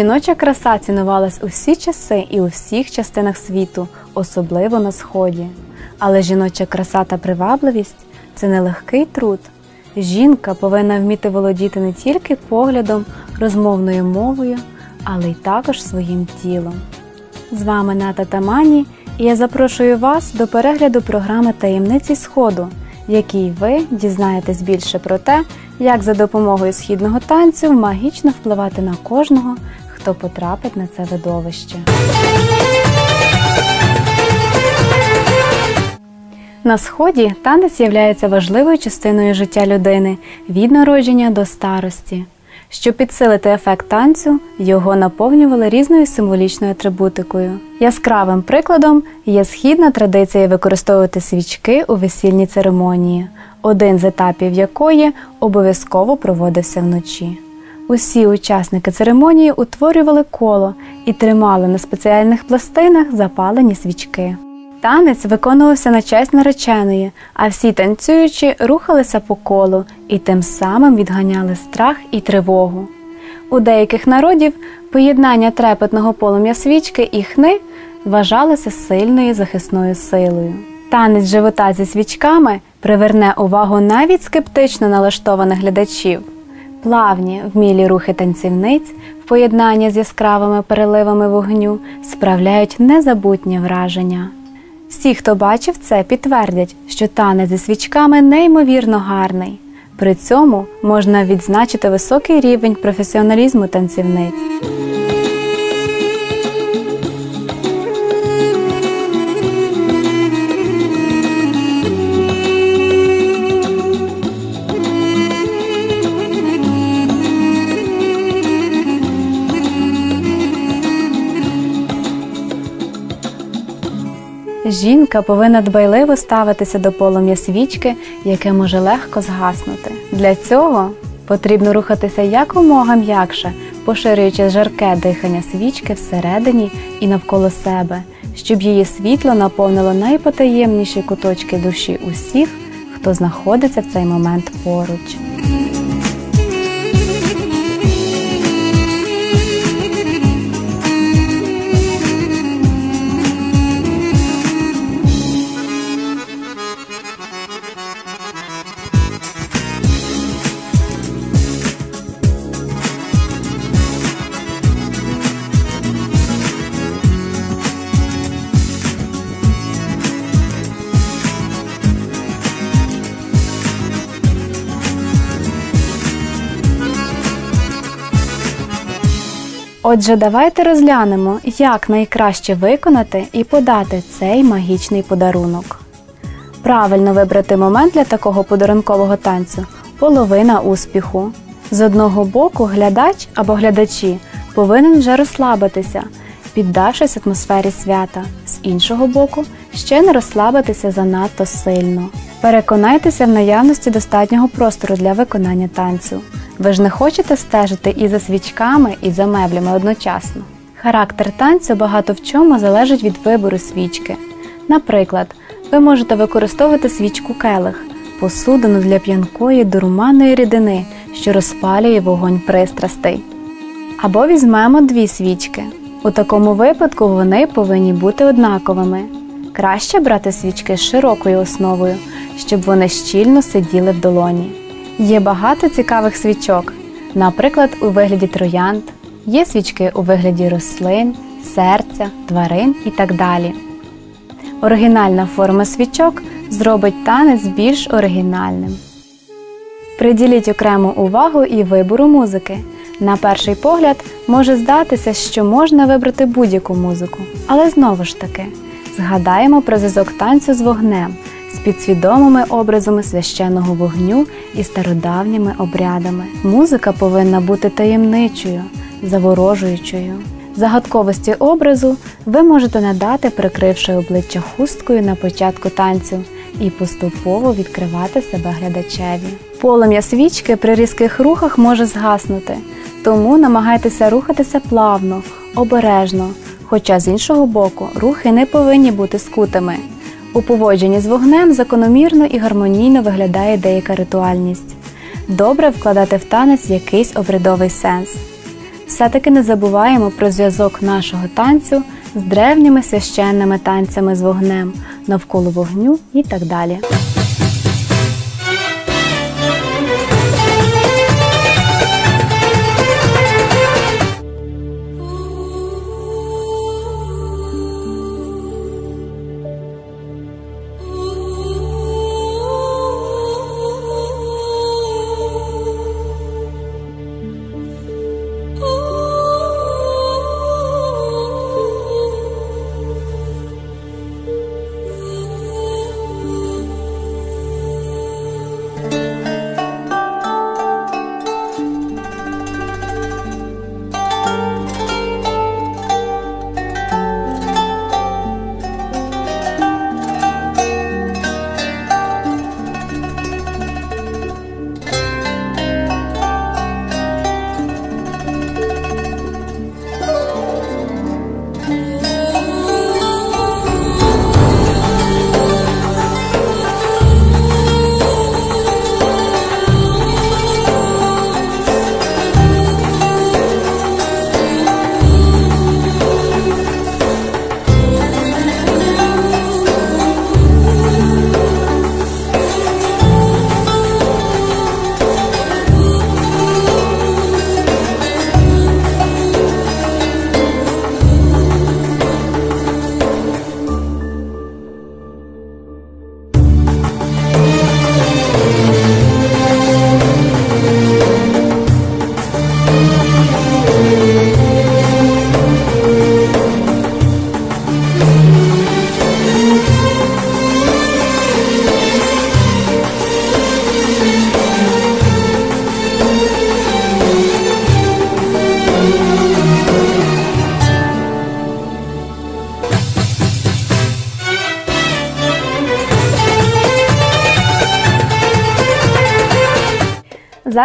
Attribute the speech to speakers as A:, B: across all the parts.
A: Жіноча краса цінувалась у всі часи і у всіх частинах світу, особливо на сході. Але жіноча краса та привабливість це нелегкий труд. Жінка повинна вміти володіти не тільки поглядом, розмовною мовою, але й також своїм тілом. З вами Ната Тамані, і я запрошую вас до перегляду програми Таємниці Сходу, в якій ви дізнаєтесь більше про те, як за допомогою східного танцю магічно впливати на кожного, хто потрапить на це видовище. На сході танець є важливою частиною життя людини від народження до старості. Щоб підсилити ефект танцю, його наповнювали різною символічною атрибутикою. Яскравим прикладом є східна традиція використовувати свічки у весільній церемонії, один з етапів якої обов'язково проводився вночі. Усі учасники церемонії утворювали коло і тримали на спеціальних пластинах запалені свічки. Танець виконувався на честь нареченої, а всі танцюючі рухалися по колу і тим самим відганяли страх і тривогу. У деяких народів поєднання трепетного полум'я свічки і хни вважалося сильною захисною силою. Танець живота зі свічками приверне увагу навіть скептично налаштованих глядачів. Плавні, вмілі рухи танцівниць в поєднанні з яскравими переливами вогню справляють незабутнє враження. Всі, хто бачив це, підтвердять, що танець зі свічками неймовірно гарний. При цьому можна відзначити високий рівень професіоналізму танцівниць. Жінка повинна дбайливо ставитися до полум'я свічки, яке може легко згаснути. Для цього потрібно рухатися якомога м'якше, поширюючи жарке дихання свічки всередині і навколо себе, щоб її світло наповнило найпотаємніші куточки душі усіх, хто знаходиться в цей момент поруч. Отже, давайте розглянемо, як найкраще виконати і подати цей магічний подарунок. Правильно вибрати момент для такого подарункового танцю половина успіху. З одного боку, глядач або глядачі повинен вже розслабитися, піддавшись атмосфері свята, з іншого боку, ще не розслабитися занадто сильно. Переконайтеся в наявності достатнього простору для виконання танцю. Ви ж не хочете стежити і за свічками, і за меблями одночасно. Характер танцю багато в чому залежить від вибору свічки. Наприклад, ви можете використовувати свічку келих, посудину для п'янкої дурманної рідини, що розпалює вогонь пристрастей. Або візьмемо дві свічки. У такому випадку вони повинні бути однаковими. Краще брати свічки з широкою основою, щоб вони щільно сиділи в долоні. Є багато цікавих свічок, наприклад, у вигляді троянд, є свічки у вигляді рослин, серця, тварин і так далі. Оригінальна форма свічок зробить танець більш оригінальним. Приділіть окрему увагу і вибору музики. На перший погляд може здатися, що можна вибрати будь-яку музику, але знову ж таки згадаємо про зв'язок танцю з вогнем з підсвідомими образами священного вогню і стародавніми обрядами. Музика повинна бути таємничою, заворожуючою. Загадковості образу ви можете надати, прикривши обличчя хусткою на початку танцю, і поступово відкривати себе глядачеві. Полум'я свічки при різких рухах може згаснути, тому намагайтеся рухатися плавно, обережно, хоча з іншого боку рухи не повинні бути скутими. У поводженні з вогнем закономірно і гармонійно виглядає деяка ритуальність. Добре вкладати в танець якийсь обрядовий сенс. все-таки не забуваємо про зв'язок нашого танцю з древніми священними танцями з вогнем, навколо вогню і так далі.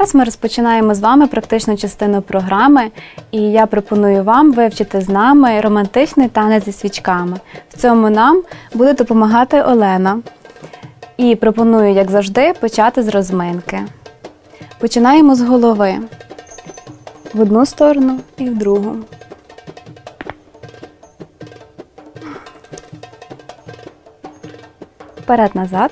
A: Зараз ми розпочинаємо з вами практичну частину програми, і я пропоную вам вивчити з нами романтичний танець зі свічками. В цьому нам буде допомагати Олена. І пропоную, як завжди, почати з розминки. Починаємо з голови в одну сторону і в другу. Вперед-назад.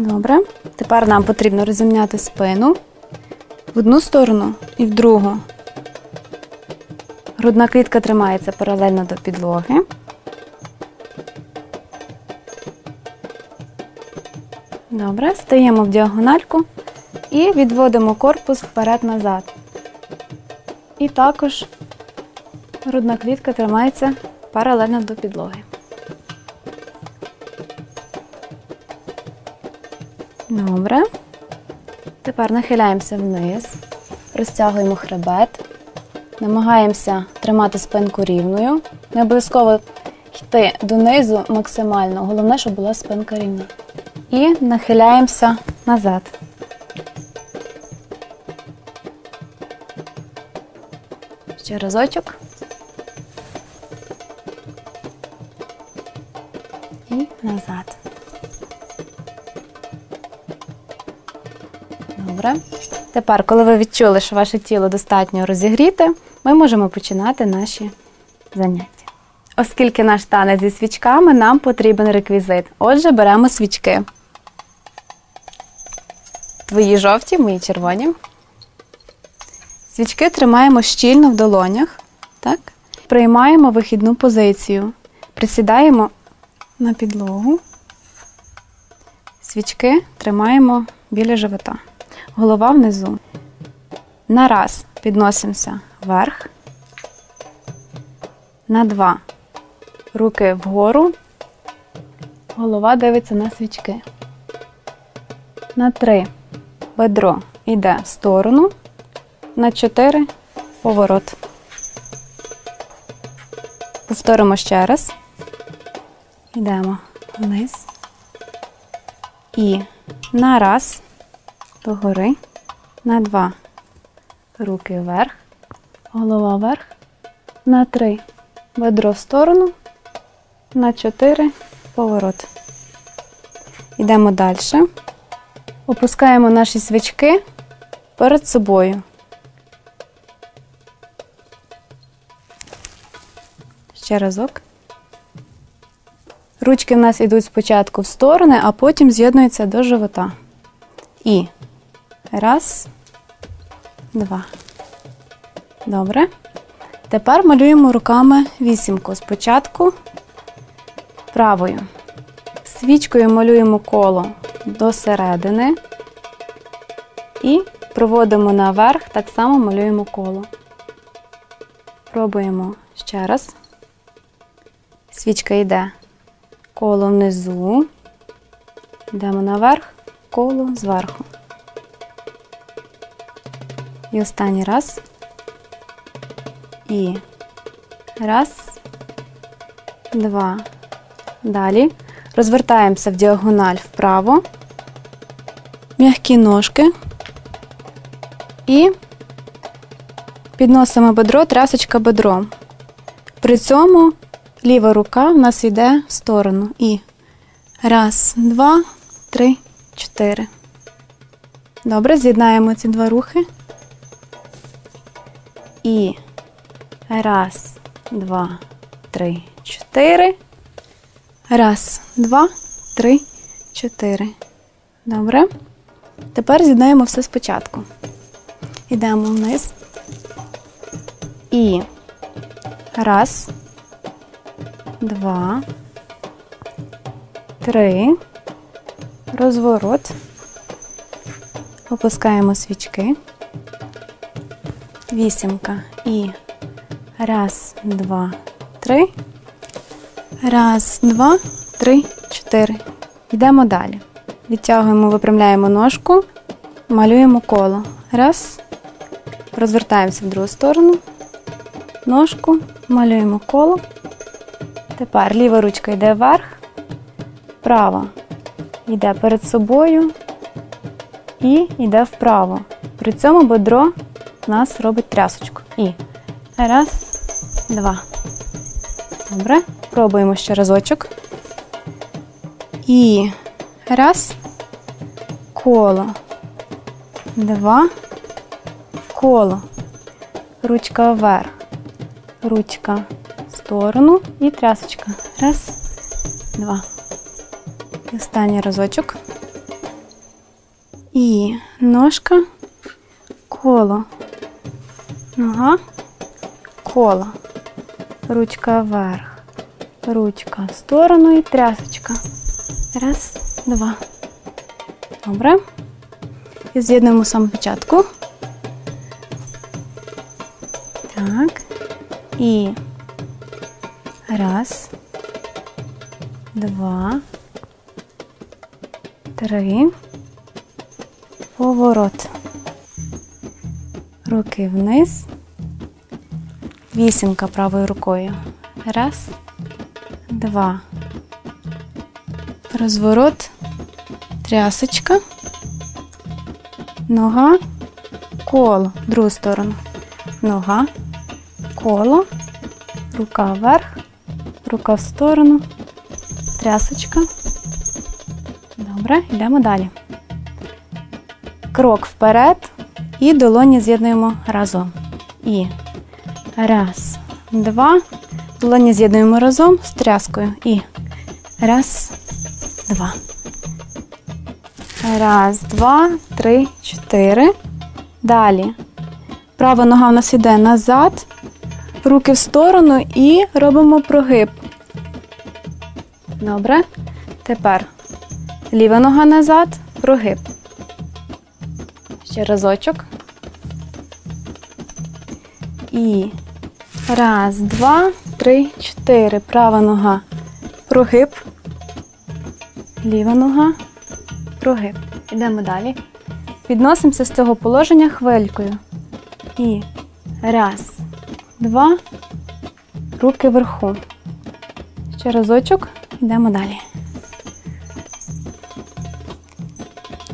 A: Добре. Тепер нам потрібно розімняти спину в одну сторону і в другу. Грудна клітка тримається паралельно до підлоги. Добре, стаємо в діагональку і відводимо корпус вперед-назад. І також грудна клітка тримається паралельно до підлоги. Добре. Тепер нахиляємося вниз, розтягуємо хребет, намагаємося тримати спинку рівною. Не обов'язково йти донизу максимально. Головне, щоб була спинка рівна. І нахиляємося назад. Ще разочок. І назад. Добре. Тепер, коли ви відчули, що ваше тіло достатньо розігріте, ми можемо починати наші заняття. Оскільки наш танець зі свічками, нам потрібен реквізит. Отже, беремо свічки. Твої жовті, мої червоні. Свічки тримаємо щільно в долонях. Так? Приймаємо вихідну позицію. Присідаємо на підлогу. Свічки тримаємо біля живота. Голова внизу. На раз підносимося вверх. На два. Руки вгору. Голова дивиться на свічки. На три. Бедро йде в сторону. На чотири. Поворот. Повторимо ще раз. Йдемо вниз. І на раз. Догори. На два. Руки вверх. Голова вверх. На три. Бедро в сторону. На чотири. Поворот. Йдемо далі. Опускаємо наші свічки перед собою. Ще разок. Ручки в нас йдуть спочатку в сторони, а потім з'єднуються до живота. І раз, два. Добре. Тепер малюємо руками вісімку. Спочатку правою. Свічкою малюємо коло до середини і проводимо наверх, так само малюємо коло. Пробуємо ще раз. Свічка йде коло внизу, йдемо наверх, коло зверху. І останній раз. І раз, два. Далі розвертаємося в діагональ вправо, м'які ножки і підносимо бедро, трясочка бедро. При цьому ліва рука в нас йде в сторону. І раз, два, три, чотири. Добре, з'єднаємо ці два рухи. І раз, два, три, чотири. Раз, два, три, чотири. Добре. Тепер з'єднаємо все спочатку. Йдемо вниз. І раз, два, три. Розворот. Опускаємо свічки. Вісімка. І раз, два, три. Раз, два, три, чотири. Йдемо далі. Відтягуємо, випрямляємо ножку, малюємо коло. Раз. Розвертаємося в другу сторону. Ножку, малюємо коло. Тепер ліва ручка йде вверх, права йде перед собою і йде вправо. При цьому бедро нас робить трясочку. І раз, два. Добре. Пробуємо ще разочок. І раз. Коло. Два. Коло. Ручка вверх. Ручка в сторону і трясочка. Раз, два. І останній разочок. І ножка. Коло. Нога. Коло. Ручка вверх ручка в сторону і трясочка. Раз, два. Добре. І з'єднуємо саме початку. Так. І раз, два, три. Поворот. Руки вниз. Вісімка правою рукою. Раз два. Розворот, трясочка, нога, коло, другу сторону. Нога, коло, рука вверх, рука в сторону, трясочка. Добре, йдемо далі. Крок вперед і долоні з'єднуємо разом. І раз, два. Долоні з'єднуємо разом з тряскою. І раз, два. Раз, два, три, чотири. Далі. Права нога в нас йде назад, руки в сторону і робимо прогиб. Добре. Тепер ліва нога назад, прогиб. Ще разочок. І раз, два три, чотири. Права нога. Прогиб. Ліва нога. Прогиб. Йдемо далі. Підносимося з цього положення хвилькою. І раз, два. Руки вверху. Ще разочок. Йдемо далі.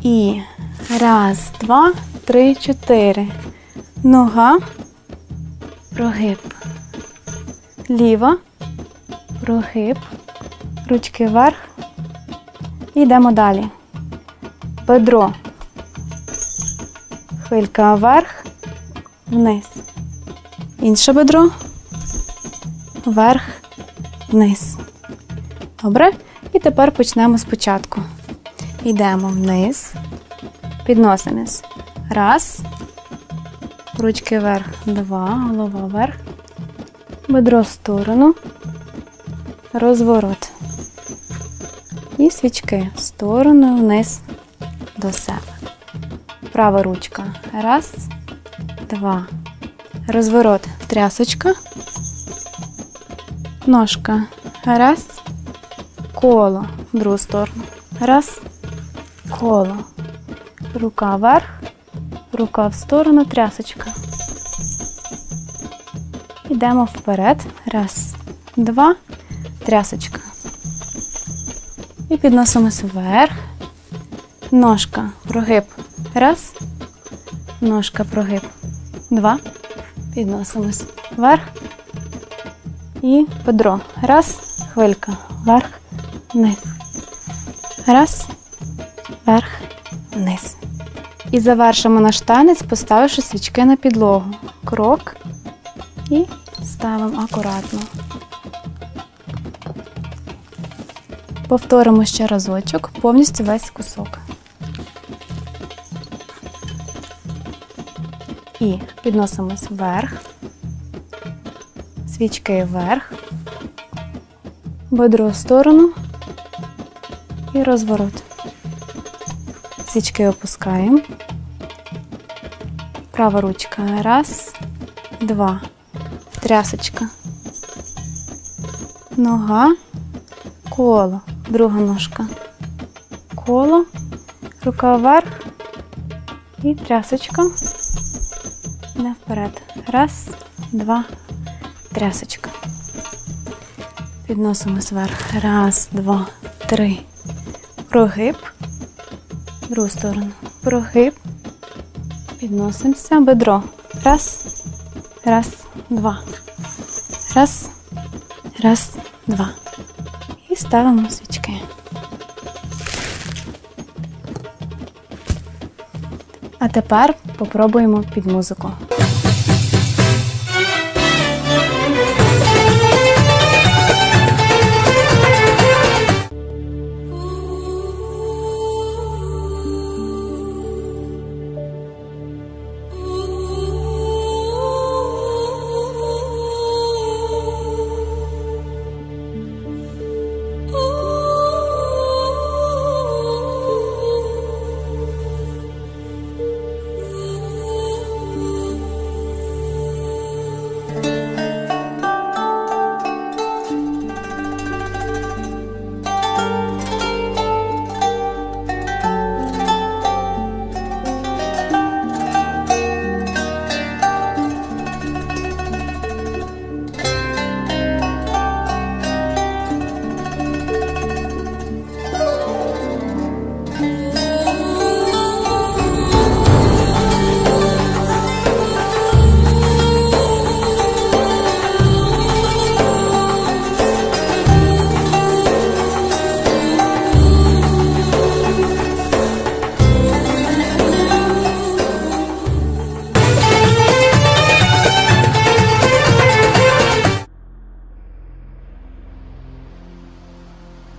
A: І раз, два, три, чотири. Нога. Прогиб ліва, прогиб, ручки вверх. І йдемо далі. Бедро Хвилька вверх, вниз. Інше бедро. Вверх, вниз. Добре. І тепер почнемо спочатку. Йдемо вниз, підносимось. Раз. Ручки вверх, два, голова вверх. Бедро в сторону. Розворот. І свічки сторону вниз до себе. Права ручка. Раз, два. Розворот. Трясочка. Ножка. Раз. Коло. В другу сторону. Раз. Коло. Рука вверх. Рука в сторону. Трясочка. Йдемо вперед. Раз, два. Трясочка. І підносимось вверх. Ножка. Прогиб. Раз. Ножка прогиб. Два. Підносимось вверх. І бедро. Раз. Хвилька. Вверх. Вниз. Раз. Вверх. Вниз. І завершимо наш танець, поставивши свічки на підлогу. Крок. І ставимо акуратно. Повторимо ще разочок, повністю весь кусок. І підносимось вверх, свічки вверх, в сторону і розворот. Свічки опускаємо. Права ручка. Раз, два. Трясочка. Нога. Коло. Друга ножка. Коло. Рука вверх. І трясочка. Не вперед. Раз, два, трясочка. Підносимось вверх. Раз, два, три. Прогиб. Другу сторону. Прогиб. Підносимося. Бедро. Раз. Раз, два. Раз. Раз, два. І ставимо свічки. А тепер попробуємо під музику.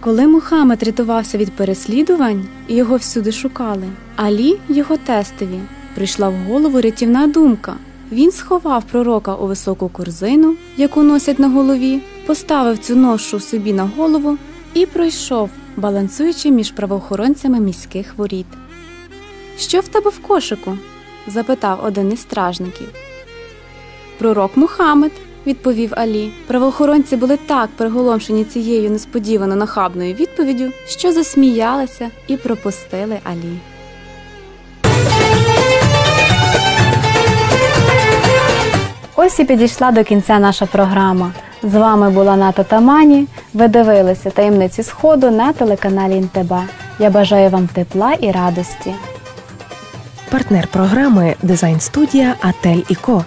A: Коли Мухаммед рятувався від переслідувань, його всюди шукали, Алі, його тестові, прийшла в голову рятівна думка. Він сховав пророка у високу корзину, яку носять на голові, поставив цю ношу собі на голову і пройшов, балансуючи між правоохоронцями міських воріт. Що в тебе в кошику? запитав один із стражників. Пророк Мухаммед, відповів Алі. Правоохоронці були так приголомшені цією несподівано нахабною відповіддю, що засміялися і пропустили Алі. Ось і підійшла до кінця наша програма. З вами була Ната Тамані. Ви дивилися таємниці Сходу на телеканалі НТБ. Я бажаю вам тепла і радості.
B: Партнер програми дизайн студія Атель і Ко.